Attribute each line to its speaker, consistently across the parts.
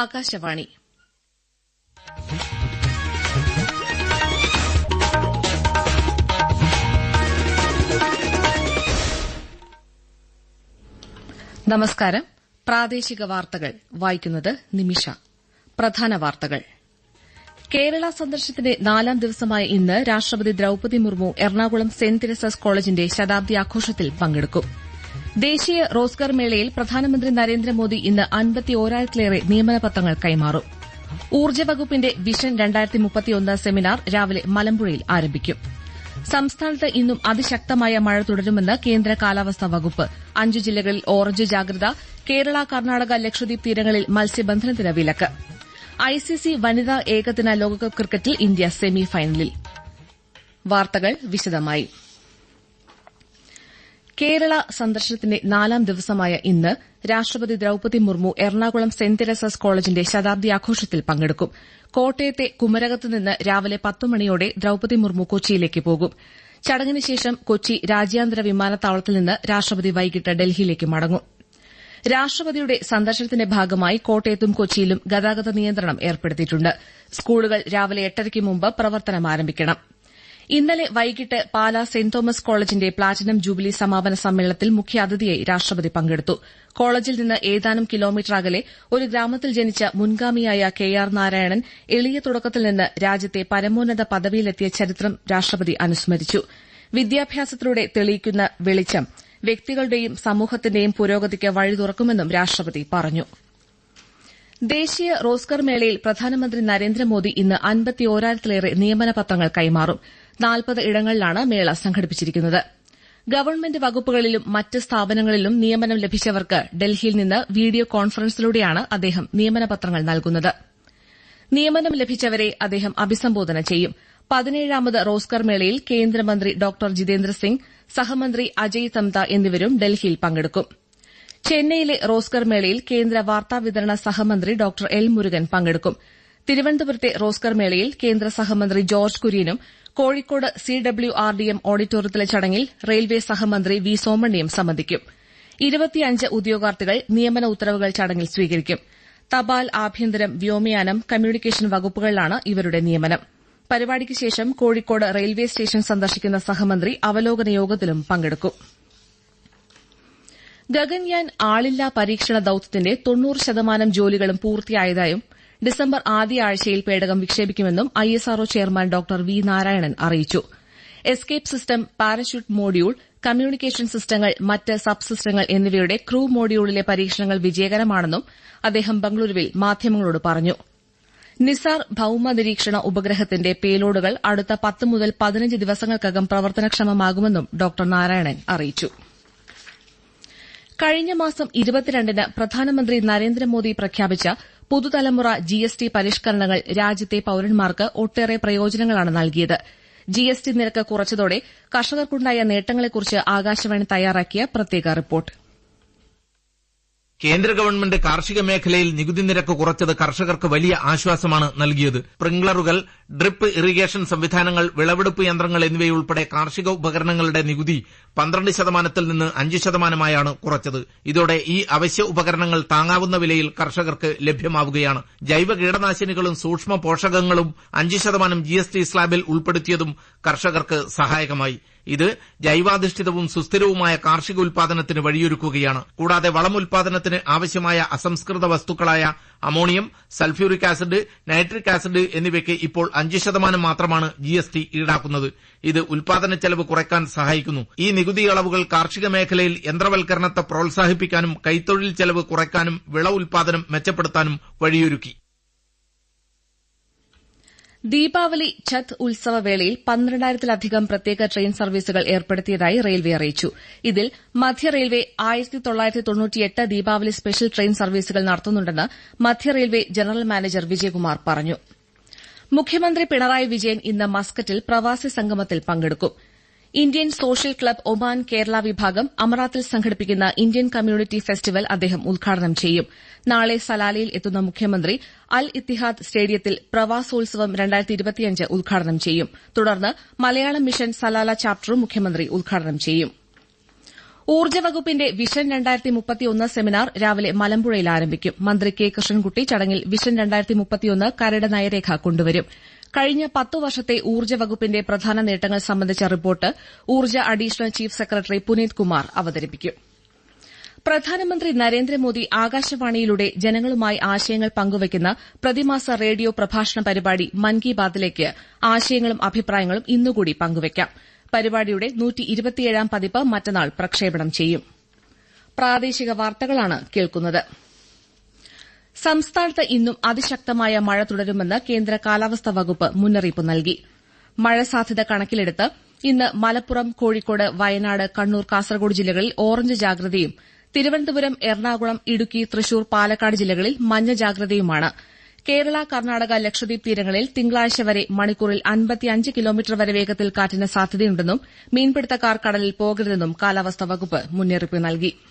Speaker 1: ആകാശവാണി നമസ്കാരം പ്രാദേശിക വാർത്തകൾ വായിക്കുന്നത് നിമിഷ പ്രധാന വാർത്തകൾ കേരള സന്ദർശനത്തിന്റെ നാലാം ദിവസമായ ഇന്ന് രാഷ്ട്രപതി ദ്രൌപതി മുർമു എറണാകുളം സെന്റ് തെരേസസ് കോളേജിന്റെ ശതാബ്ദി ആഘോഷത്തിൽ പങ്കെടുക്കും ദേശീയ റോസ്കർ മേളയിൽ പ്രധാനമന്ത്രി നരേന്ദ്രമോദി ഇന്ന് അൻപത്തിയോരായിരത്തിലേറെ നിയമന പത്രങ്ങൾ കൈമാറും ഊർജ്ജ വകുപ്പിന്റെ വിഷൻ രണ്ടായിരത്തി മുപ്പത്തിയൊന്ന് സെമിനാർ രാവിലെ മലമ്പുഴയിൽ ആരംഭിക്കും സംസ്ഥാനത്ത് ഇന്നും അതിശക്തമായ മഴ തുടരുമെന്ന് കേന്ദ്ര കാലാവസ്ഥാ വകുപ്പ് അഞ്ച് ജില്ലകളിൽ ഓറഞ്ച് ജാഗ്രത കേരള കർണാടക ലക്ഷദ്വീപ് തീരങ്ങളിൽ മത്സ്യബന്ധനത്തിന് വിലക്ക് ഐസിസി വനിതാ ഏകദിന ലോകകപ്പ് ക്രിക്കറ്റിൽ ഇന്ത്യ സെമിഫൈനലിൽ വാർത്തകൾ വിശദമായി കേരള സന്ദർശനത്തിന്റെ നാലാം ദിവസമായ ഇന്ന് രാഷ്ട്രപതി ദ്രൌപതി മുർമു എറണാകുളം സെന്റ് തെരേസസ് കോളേജിന്റെ ശതാബ്ദി ആഘോഷത്തിൽ പങ്കെടുക്കും കോട്ടയത്തെ കുമരകത്ത് നിന്ന് രാവിലെ പത്ത് മണിയോടെ ദ്രൌപതി മുർമു കൊച്ചിയിലേക്ക് പോകും ചടങ്ങിനുശേഷം ശേഷം കൊച്ചി രാജ്യാന്തര വിമാനത്താവളത്തിൽ നിന്ന് രാഷ്ട്രപതി വൈകിട്ട് ഡൽഹിയിലേക്ക് മടങ്ങും രാഷ്ട്രപതിയുടെ സന്ദർശനത്തിന്റെ ഭാഗമായി കോട്ടയത്തും കൊച്ചിയിലും ഗതാഗത നിയന്ത്രണം ഏർപ്പെടുത്തിയിട്ടുണ്ട് സ്കൂളുകൾ രാവിലെ എട്ടരയ്ക്ക് മുമ്പ് പ്രവർത്തനം ആരംഭിക്കണം ഇന്നലെ വൈകിട്ട് പാലാ സെന്റ് തോമസ് കോളേജിന്റെ പ്ലാറ്റിനം ജൂബിലി സമാപന സമ്മേളനത്തിൽ മുഖ്യാതിഥിയായി രാഷ്ട്രപതി പങ്കെടുത്തു കോളേജിൽ നിന്ന് ഏതാനും കിലോമീറ്റർ അകലെ ഒരു ഗ്രാമത്തിൽ ജനിച്ച മുൻഗാമിയായ കെ ആർ നാരായണൻ എളിയ തുടക്കത്തിൽ നിന്ന് രാജ്യത്തെ പരമോന്നത പദവിയിലെത്തിയ ചരിത്രം രാഷ്ട്രപതി അനുസ്മരിച്ചു വിദ്യാഭ്യാസത്തിലൂടെ തെളിയിക്കുന്ന വെളിച്ചം വ്യക്തികളുടെയും സമൂഹത്തിന്റെയും പുരോഗതിക്ക് വഴി തുറക്കുമെന്നും രാഷ്ട്രപതി പറഞ്ഞു ദേശീയ റോസ്കർ മേളയിൽ പ്രധാനമന്ത്രി നരേന്ദ്രമോദി ഇന്ന് അൻപത്തിയോരായിരത്തിലേറെ നിയമന പത്രങ്ങൾ കൈമാറും നാൽപ്പത് ഇടങ്ങളിലാണ് മേള സംഘടിപ്പിച്ചിരിക്കുന്നത് ഗവൺമെന്റ് വകുപ്പുകളിലും മറ്റ് സ്ഥാപനങ്ങളിലും നിയമനം ലഭിച്ചവർക്ക് ഡൽഹിയിൽ നിന്ന് വീഡിയോ കോൺഫറൻസിലൂടെയാണ് അദ്ദേഹം നിയമനപത്രങ്ങൾ നൽകുന്നത് നിയമനം ലഭിച്ചവരെ അദ്ദേഹം അഭിസംബോധന ചെയ്യും പതിനേഴാമത് റോസ്കർ മേളയിൽ കേന്ദ്രമന്ത്രി ഡോ ജിതേന്ദ്ര സിംഗ് സഹമന്ത്രി അജയ് തംത എന്നിവരും ഡൽഹിയിൽ പങ്കെടുക്കും ചെന്നൈയിലെ റോസ്കർ മേളയിൽ കേന്ദ്ര വാർത്താവിതരണ സഹമന്ത്രി ഡോക്ടർ എൽ മുരുകൻ പങ്കെടുക്കും തിരുവനന്തപുരത്തെ റോസ്കർ മേളയിൽ കേന്ദ്ര സഹമന്ത്രി ജോർജ് കുര്യനും Kozhikode C W R D M ഓഡിറ്റോറിയത്തിലെ ചടങ്ങിൽ റെയിൽവേ സഹമന്ത്രി വി സോമണ്ണിയും സംബന്ധിക്കും ഇരുപത്തിയഞ്ച് ഉദ്യോഗാർത്ഥികൾ നിയമന ഉത്തരവുകൾ ചടങ്ങിൽ സ്വീകരിക്കും തപാൽ ആഭ്യന്തരം വ്യോമയാനം കമ്മ്യൂണിക്കേഷൻ വകുപ്പുകളിലാണ് ഇവരുടെ നിയമനം പരിപാടിക്ക് ശേഷം കോഴിക്കോട് റെയിൽവേ സ്റ്റേഷൻ സന്ദർശിക്കുന്ന സഹമന്ത്രി അവലോകന യോഗത്തിലും പങ്കെടുക്കും ഗഗൻയാൻ ആളില്ലാ പരീക്ഷണ ദൌത്യത്തിന്റെ തൊണ്ണൂറ് ശതമാനം ജോലികളും പൂർത്തിയായതായും ഡിസംബർ ആദ്യ ആഴ്ചയിൽ പേടകം വിക്ഷേപിക്കുമെന്നും ISRO chairman doctor V Narayanan അറിയിച്ചു escape system parachute module communication സിസ്റ്റങ്ങൾ മറ്റ് സബ് സിസ്റ്റങ്ങൾ എന്നിവയുടെ ക്രൂ മോഡ്യൂളിലെ പരീക്ഷണങ്ങൾ വിജയകരമാണെന്നും അദ്ദേഹം ബംഗളൂരുവിൽ മാധ്യമങ്ങളോട് പറഞ്ഞു നിസാർ ഭൌമ നിരീക്ഷണ ഉപഗ്രഹത്തിന്റെ പേലോഡുകൾ അടുത്ത പത്ത് മുതൽ പതിനഞ്ച് ദിവസങ്ങൾക്കകം പ്രവർത്തനക്ഷമമാകുമെന്നും ഡോക്ടർ നാരായണൻ അറിയിച്ചു കഴിഞ്ഞ മാസം ഇരുപത്തിരണ്ടിന് പ്രധാനമന്ത്രി നരേന്ദ്രമോദി പ്രഖ്യാപിച്ച പുതുതലമുറ ജി എസ് ടി പരിഷ്കരണങ്ങൾ രാജ്യത്തെ പൌരന്മാർക്ക് ഒട്ടേറെ പ്രയോജനങ്ങളാണ് നൽകിയത് ജി എസ് ടി നിരക്ക് കുറച്ചതോടെ കർഷകർക്കുണ്ടായ നേട്ടങ്ങളെക്കുറിച്ച് ആകാശവാണി തയ്യാറാക്കിയ പ്രത്യേക റിപ്പോർട്ട്
Speaker 2: കേന്ദ്ര ഗവൺമെന്റ് കാർഷിക മേഖലയിൽ നികുതി നിരക്ക് കുറച്ചത് കർഷകർക്ക് വലിയ ആശ്വാസമാണ് നൽകിയത് സ്പ്രിംഗ്ലറുകൾ ഡ്രിപ്പ് ഇറിഗേഷൻ സംവിധാനങ്ങൾ വിളവെടുപ്പ് യന്ത്രങ്ങൾ എന്നിവയുൾപ്പെടെ കാർഷിക ഉപകരണങ്ങളുടെ നികുതി പന്ത്രണ്ട് ശതമാനത്തിൽ നിന്ന് അഞ്ച് ശതമാനമായാണ് കുറച്ചത് ഇതോടെ ഈ അവശ്യ ഉപകരണങ്ങൾ താങ്ങാവുന്ന വിലയിൽ കർഷകർക്ക് ലഭ്യമാവുകയാണ് ജൈവ കീടനാശിനികളും സൂക്ഷ്മ പോഷകങ്ങളും അഞ്ച് ശതമാനം ജി എസ് ടി സ്ലാബിൽ ഉൾപ്പെടുത്തിയതും കർഷകർക്ക് സഹായകമായി ഇത് ജൈവാധിഷ്ഠിതവും സുസ്ഥിരവുമായ കാർഷിക ഉൽപാദനത്തിന് വഴിയൊരുക്കുകയാണ് കൂടാതെ വളം ഉൽപാദനത്തിന് ആവശ്യമായ അസംസ്കൃത വസ്തുക്കളായ ammonium sulphuric acid nitric acid എന്നിവയ്ക്ക് ഇപ്പോൾ അഞ്ച് ശതമാനം മാത്രമാണ് ജി എസ് ടി ഈടാക്കുന്നത് ഇത് ഉൽപാദന ചെലവ് കുറയ്ക്കാൻ സഹായിക്കുന്നു ഈ നികുതി ഇളവുകൾ കാർഷിക മേഖലയിൽ യന്ത്രവൽക്കരണത്തെ പ്രോത്സാഹിപ്പിക്കാനും കൈത്തൊഴിൽ ചെലവ് കുറയ്ക്കാനും വിള ഉൽപാദനം മെച്ചപ്പെടുത്താനും വഴിയൊരുക്കി
Speaker 1: ദീപാവലി ഛത്ത് ഉത്സവവേളയിൽ പന്ത്രണ്ടായിരത്തിലധികം പ്രത്യേക ട്രെയിൻ സർവീസുകൾ ഏർപ്പെടുത്തിയതായി റെയിൽവേ അറിയിച്ചു ഇതിൽ മധ്യ റെയിൽവേ ദീപാവലി സ്പെഷ്യൽ ട്രെയിൻ സർവീസുകൾ നടത്തുന്നുണ്ടെന്ന് മധ്യ റെയിൽവേ ജനറൽ മാനേജർ വിജയകുമാർ പറഞ്ഞു മുഖ്യമന്ത്രി പിണറായി വിജയൻ ഇന്ന് മസ്കറ്റിൽ പ്രവാസി സംഗമത്തിൽ പങ്കെടുക്കും Indian social club Oman Kerala വിഭാഗം അമറാത്തിൽ സംഘടിപ്പിക്കുന്ന ഇന്ത്യൻ കമ്മ്യൂണിറ്റി ഫെസ്റ്റിവൽ അദ്ദേഹം ഉദ്ഘാടനം ചെയ്യും നാളെ സലാലയിൽ എത്തുന്ന മുഖ്യമന്ത്രി അൽ ഇത്തിഹാദ് സ്റ്റേഡിയത്തിൽ പ്രവാസോത്സവം ഉദ്ഘാടനം ചെയ്യും തുടർന്ന് മലയാളം മിഷൻ സലാല ചാപ്റ്ററും മുഖ്യമന്ത്രി ഉദ്ഘാടനം ചെയ്യും ഊർജ്ജ വകുപ്പിന്റെ വിഷൻ രണ്ടായിരത്തി മുപ്പത്തിയൊന്ന് സെമിനാർ രാവിലെ മലമ്പുഴയിൽ ആരംഭിക്കും മന്ത്രി കെ കൃഷ്ണൻകുട്ടി ചടങ്ങിൽ വിഷൻ രണ്ടായിരത്തി മുപ്പത്തിയൊന്ന് കരട് നയരേഖ കൊണ്ടുവരും കഴിഞ്ഞ പത്തു വർഷത്തെ ഊർജ്ജ വകുപ്പിന്റെ പ്രധാന നേട്ടങ്ങൾ സംബന്ധിച്ച റിപ്പോർട്ട് ഊർജ്ജ additional chief secretary Puneet Kumar അവതരിപ്പിക്കും പ്രധാനമന്ത്രി നരേന്ദ്രമോദി ആകാശവാണിയിലൂടെ ജനങ്ങളുമായി ആശയങ്ങൾ പങ്കുവയ്ക്കുന്ന പ്രതിമാസ റേഡിയോ പ്രഭാഷണ പരിപാടി മൻ കി ബാത്തിലേക്ക് ആശയങ്ങളും അഭിപ്രായങ്ങളും ഇന്നുകൂടി പങ്കുവയ്ക്കാം പരിപാടിയുടെ പതിപ്പ് മറ്റന്നാൾ പ്രക്ഷേപണം ചെയ്യും പ്രാദേശിക വാർത്തകളാണ് കേൾക്കുന്നത് സംസ്ഥാനത്ത് ഇന്നും അതിശക്തമായ മഴ തുടരുമെന്ന് കേന്ദ്ര കാലാവസ്ഥാ വകുപ്പ് മുന്നറിയിപ്പ് നൽകി മഴ സാധ്യത കണക്കിലെടുത്ത് ഇന്ന് മലപ്പുറം കോഴിക്കോട് വയനാട് കണ്ണൂർ കാസർകോട് ജില്ലകളിൽ ഓറഞ്ച് ജാഗ്രതയും തിരുവനന്തപുരം എറണാകുളം ഇടുക്കി തൃശൂർ പാലക്കാട് ജില്ലകളിൽ മഞ്ഞ ജാഗ്രതയുമാണ് കേരള കർണാടക ലക്ഷദ്വീപ് തീരങ്ങളിൽ തിങ്കളാഴ്ച വരെ മണിക്കൂറിൽ അൻപത്തിയഞ്ച് കിലോമീറ്റർ വരെ വേഗത്തിൽ കാറ്റിന് സാധ്യതയുണ്ടെന്നും മീൻപിടുത്തക്കാർ കടലിൽ പോകരുതെന്നും കാലാവസ്ഥാ വകുപ്പ് മുന്നറിയിപ്പ് നൽകിയിട്ടുണ്ട്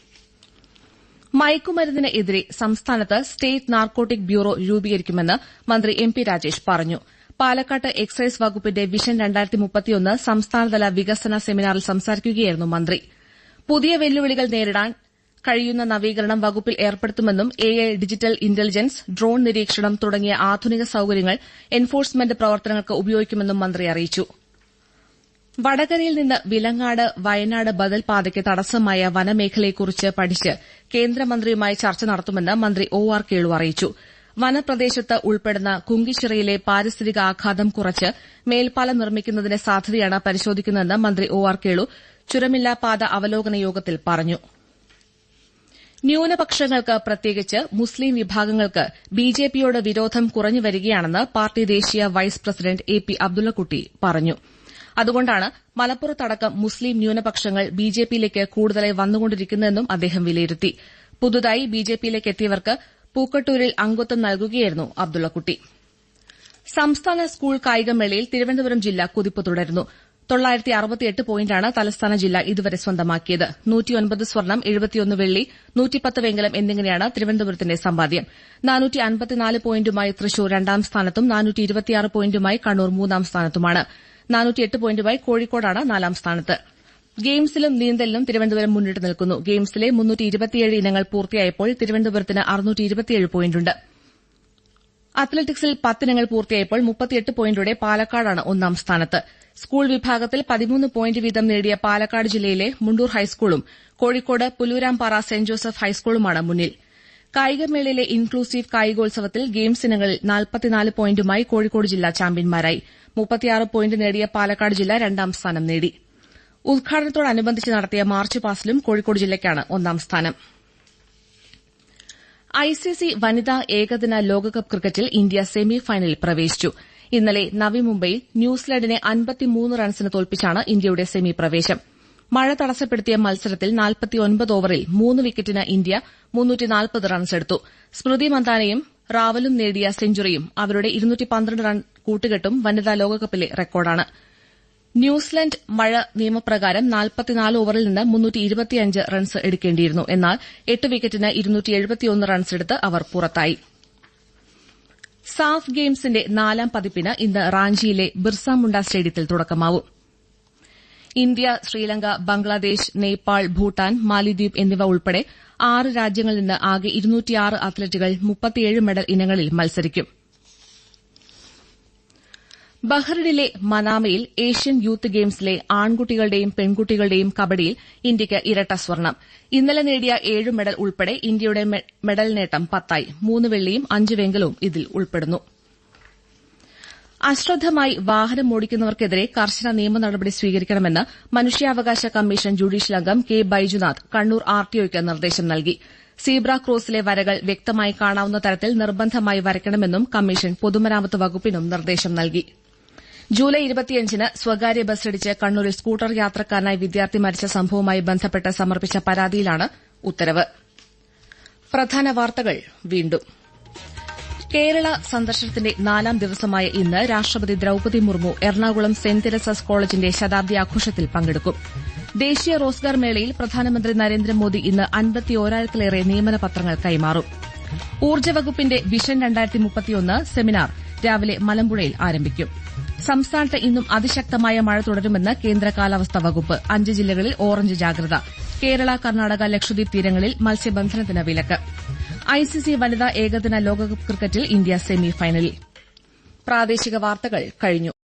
Speaker 1: മയക്കുമരുന്നിനെതിരെ സംസ്ഥാനത്ത് സ്റ്റേറ്റ് നാർക്കോട്ടിക് ബ്യൂറോ രൂപീകരിക്കുമെന്ന് മന്ത്രി എം പി രാജേഷ് പറഞ്ഞു പാലക്കാട്ട് എക്സൈസ് വകുപ്പിന്റെ വിഷൻ സംസ്ഥാനതല വികസന സെമിനാറിൽ സംസാരിക്കുകയായിരുന്നു മന്ത്രി പുതിയ വെല്ലുവിളികൾ നേരിടാൻ കഴിയുന്ന നവീകരണം വകുപ്പിൽ ഏർപ്പെടുത്തുമെന്നും A I digital intelligence drone നിരീക്ഷണം തുടങ്ങിയ ആധുനിക സൌകര്യങ്ങൾ എൻഫോഴ്സ്മെന്റ് പ്രവർത്തനങ്ങൾക്ക് ഉപയോഗിക്കുമെന്നും മന്ത്രി അറിയിച്ചു വടകരയിൽ നിന്ന് വിലങ്ങാട് വയനാട് ബദൽപാതയ്ക്ക് തടസ്സമായ വനമേഖലയെക്കുറിച്ച് പഠിച്ച് കേന്ദ്രമന്ത്രിയുമായി ചർച്ച നടത്തുമെന്ന് മന്ത്രി ഒ ആർ കേളു അറിയിച്ചു വനപ്രദേശത്ത് ഉൾപ്പെടുന്ന കുങ്കിച്ചിറയിലെ പാരിസ്ഥിതിക ആഘാതം കുറച്ച് മേൽപ്പാലം നിർമ്മിക്കുന്നതിന് സാധ്യതയാണ് പരിശോധിക്കുന്നതെന്ന് മന്ത്രി ഒ ആർ കേളു ചുരമില്ലാ പാത അവലോകന യോഗത്തിൽ പറഞ്ഞു ന്യൂനപക്ഷങ്ങൾക്ക് പ്രത്യേകിച്ച് മുസ്ലിം വിഭാഗങ്ങൾക്ക് ബിജെപിയോട് വിരോധം കുറഞ്ഞുവരികയാണെന്ന് പാർട്ടി ദേശീയ vice president A P Abdullakutty പറഞ്ഞു അതുകൊണ്ടാണ് മലപ്പുറത്തടക്കം മുസ്ലിം ന്യൂനപക്ഷങ്ങൾ ബിജെപിയിലേക്ക് കൂടുതലായി വന്നുകൊണ്ടിരിക്കുന്നതെന്നും അദ്ദേഹം വിലയിരുത്തി പുതുതായി ബിജെപിയിലേക്ക് എത്തിയവർക്ക് പൂക്കട്ടൂരിൽ അംഗത്വം നൽകുകയായിരുന്നു അബ്ദുള്ളക്കുട്ടി സംസ്ഥാന സ്കൂൾ കായികമേളയിൽ തിരുവനന്തപുരം ജില്ല കുതിപ്പ് തുടരുന്നു തൊള്ളായിരത്തി അറുപത്തിയെട്ട് പോയിന്റാണ് തലസ്ഥാന ജില്ല ഇതുവരെ സ്വന്തമാക്കിയത് നൂറ്റിയൊൻപത് സ്വർണം എഴുപത്തിയൊന്ന് വെള്ളി നൂറ്റിപ്പത്ത് വെങ്കലം എന്നിങ്ങനെയാണ് തിരുവനന്തപുരത്തിന്റെ സമ്പാദ്യം നാനൂറ്റി അൻപത്തിനാല് പോയിന്റുമായി തൃശൂർ രണ്ടാം സ്ഥാനത്തും നാനൂറ്റി ഇരുപത്തിയാറ് പോയിന്റുമായി കണ്ണൂർ മൂന്നാം സ്ഥാനത്തുമാണ് നാനൂറ്റിയെട്ട് പോയിന്റുമായി കോഴിക്കോടാണ് നാലാം സ്ഥാനത്ത് ഗെയിംസിലും നീന്തലിലും തിരുവനന്തപുരം മുന്നിട്ട് നിൽക്കുന്നു ഗെയിംസിലെ മുന്നൂറ്റിയിരുപത്തിയേഴ് ഇനങ്ങൾ പൂർത്തിയായപ്പോൾ തിരുവനന്തപുരത്തിന് പോയിന്റുണ്ട് അത്ലറ്റിക്സിൽ പത്തിനങ്ങൾ പൂർത്തിയായപ്പോൾ മുപ്പത്തിയെട്ട് പോയിന്റോടെ പാലക്കാടാണ് ഒന്നാം സ്ഥാനത്ത് സ്കൂൾ വിഭാഗത്തിൽ പതിമൂന്ന് പോയിന്റ് വീതം നേടിയ പാലക്കാട് ജില്ലയിലെ മുണ്ടൂർ ഹൈസ്കൂളും കോഴിക്കോട് പുലൂരാംപാറ സെന്റ് ജോസഫ് ഹൈസ്കൂളുമാണ് മുന്നിൽ കായികമേളയിലെ ഇൻക്ലൂസീവ് കായികോത്സവത്തിൽ ഗെയിംസ് ഇനങ്ങളിൽ പോയിന്റുമായി കോഴിക്കോട് ജില്ല ചാമ്പ്യന്മാരായി മുപ്പത്തിയാറ് പോയിന്റ് നേടിയ പാലക്കാട് ജില്ല രണ്ടാം സ്ഥാനം നേടി ഉദ്ഘാടനത്തോടനുബന്ധിച്ച് നടത്തിയ മാർച്ച് പാസിലും കോഴിക്കോട് ജില്ലയ്ക്കാണ് ഒന്നാം സ്ഥാനം ഐസിസി വനിതാ ഏകദിന ലോകകപ്പ് ക്രിക്കറ്റിൽ ഇന്ത്യ സെമി ഫൈനലിൽ പ്രവേശിച്ചു ഇന്നലെ നവി മുംബൈയിൽ ന്യൂസിലാന്റിനെ അൻപത്തിമൂന്ന് റൺസിന് തോൽപ്പിച്ചാണ് ഇന്ത്യയുടെ സെമി പ്രവേശം മഴ തടസ്സപ്പെടുത്തിയ മത്സരത്തിൽ ഓവറിൽ മൂന്ന് വിക്കറ്റിന് ഇന്ത്യ റൺസ് എടുത്തു സ്മൃതി മന്ദാനയും റാവലും നേടിയ സെഞ്ചുറിയും അവരുടെ ഇരുന്നൂറ്റി പന്ത്രണ്ട് റൺ കൂട്ടുകെട്ടും വനിതാ ലോകകപ്പിലെ റെക്കോർഡാണ് ന്യൂസിലന്റ് മഴ നിയമപ്രകാരം നാൽപ്പത്തിനാല് ഓവറിൽ നിന്ന് മുന്നൂറ്റിയിരുപത്തിയഞ്ച് റൺസ് എടുക്കേണ്ടിയിരുന്നു എന്നാൽ എട്ട് വിക്കറ്റിന് റൺസ് എടുത്ത് അവർ പുറത്തായി സാഫ് ഗെയിംസിന്റെ നാലാം പതിപ്പിന് ഇന്ന് റാഞ്ചിയിലെ ബിർസ സ്റ്റേഡിയത്തിൽ തുടക്കമാവും ഇന്ത്യ ശ്രീലങ്ക ബംഗ്ലാദേശ് നേപ്പാൾ ഭൂട്ടാൻ മാലിദ്വീപ് എന്നിവ ഉൾപ്പെടെ ആറ് രാജ്യങ്ങളിൽ നിന്ന് ആകെ ഇരുന്നൂറ്റിയാറ് അത്ലറ്റുകൾ മുപ്പത്തിയേഴ് മെഡൽ ഇനങ്ങളിൽ മത്സരിക്കും ബഹ്റിനിലെ മനാമയിൽ ഏഷ്യൻ യൂത്ത് ഗെയിംസിലെ ആൺകുട്ടികളുടെയും പെൺകുട്ടികളുടെയും കബഡിയിൽ ഇന്ത്യയ്ക്ക് ഇരട്ട സ്വർണം ഇന്നലെ നേടിയ ഏഴ് മെഡൽ ഉൾപ്പെടെ ഇന്ത്യയുടെ മെഡൽ നേട്ടം പത്തായി മൂന്ന് വെള്ളിയും അഞ്ച് വെങ്കലവും ഇതിൽ ഉൾപ്പെടുന്നു അശ്രദ്ധമായി വാഹനം ഓടിക്കുന്നവർക്കെതിരെ കർശന നിയമ നടപടി സ്വീകരിക്കണമെന്ന് മനുഷ്യാവകാശ കമ്മീഷൻ ജുഡീഷ്യൽ അംഗം കെ ബൈജുനാഥ് കണ്ണൂർ ആർടിഒയ്ക്ക് നിർദ്ദേശം നൽകി സീബ്ര ക്രോസിലെ വരകൾ വ്യക്തമായി കാണാവുന്ന തരത്തിൽ നിർബന്ധമായി വരയ്ക്കണമെന്നും കമ്മീഷൻ പൊതുമരാമത്ത് വകുപ്പിനും നിർദ്ദേശം നൽകി ജൂലൈ ഇരുപത്തിയഞ്ചിന് സ്വകാര്യ ബസ്സിടിച്ച് കണ്ണൂരിൽ സ്കൂട്ടർ യാത്രക്കാരനായി വിദ്യാർത്ഥി മരിച്ച സംഭവവുമായി ബന്ധപ്പെട്ട് സമർപ്പിച്ച പരാതിയിലാണ് ഉത്തരവ് കേരള സന്ദർശനത്തിന്റെ നാലാം ദിവസമായ ഇന്ന് രാഷ്ട്രപതി ദ്രൌപതി മുർമു എറണാകുളം സെന്റ് തെരസസ് കോളേജിന്റെ ശതാബ്ദി ആഘോഷത്തിൽ പങ്കെടുക്കും ദേശീയ റോസ്ഗാർ മേളയിൽ പ്രധാനമന്ത്രി നരേന്ദ്രമോദി ഇന്ന് അൻപത്തിയോരായിരത്തിലേറെ നിയമന പത്രങ്ങൾ കൈമാറും ഊർജ്ജ വകുപ്പിന്റെ വിഷൻ രണ്ടായിരത്തി മുപ്പത്തിയൊന്ന് സെമിനാർ രാവിലെ മലമ്പുഴയിൽ ആരംഭിക്കും സംസ്ഥാനത്ത് ഇന്നും അതിശക്തമായ മഴ തുടരുമെന്ന് കേന്ദ്ര കാലാവസ്ഥാ വകുപ്പ് അഞ്ച് ജില്ലകളിൽ ഓറഞ്ച് ജാഗ്രത കേരള കർണാടക ലക്ഷദ്വീപ് തീരങ്ങളിൽ മത്സ്യബന്ധനത്തിന് വിലക്ക് ഐസിസി വനിതാ ഏകദിന ലോകകപ്പ് ക്രിക്കറ്റിൽ ഇന്ത്യ സെമിഫൈനലിൽ പ്രാദേശിക വാർത്തകൾ കഴിഞ്ഞു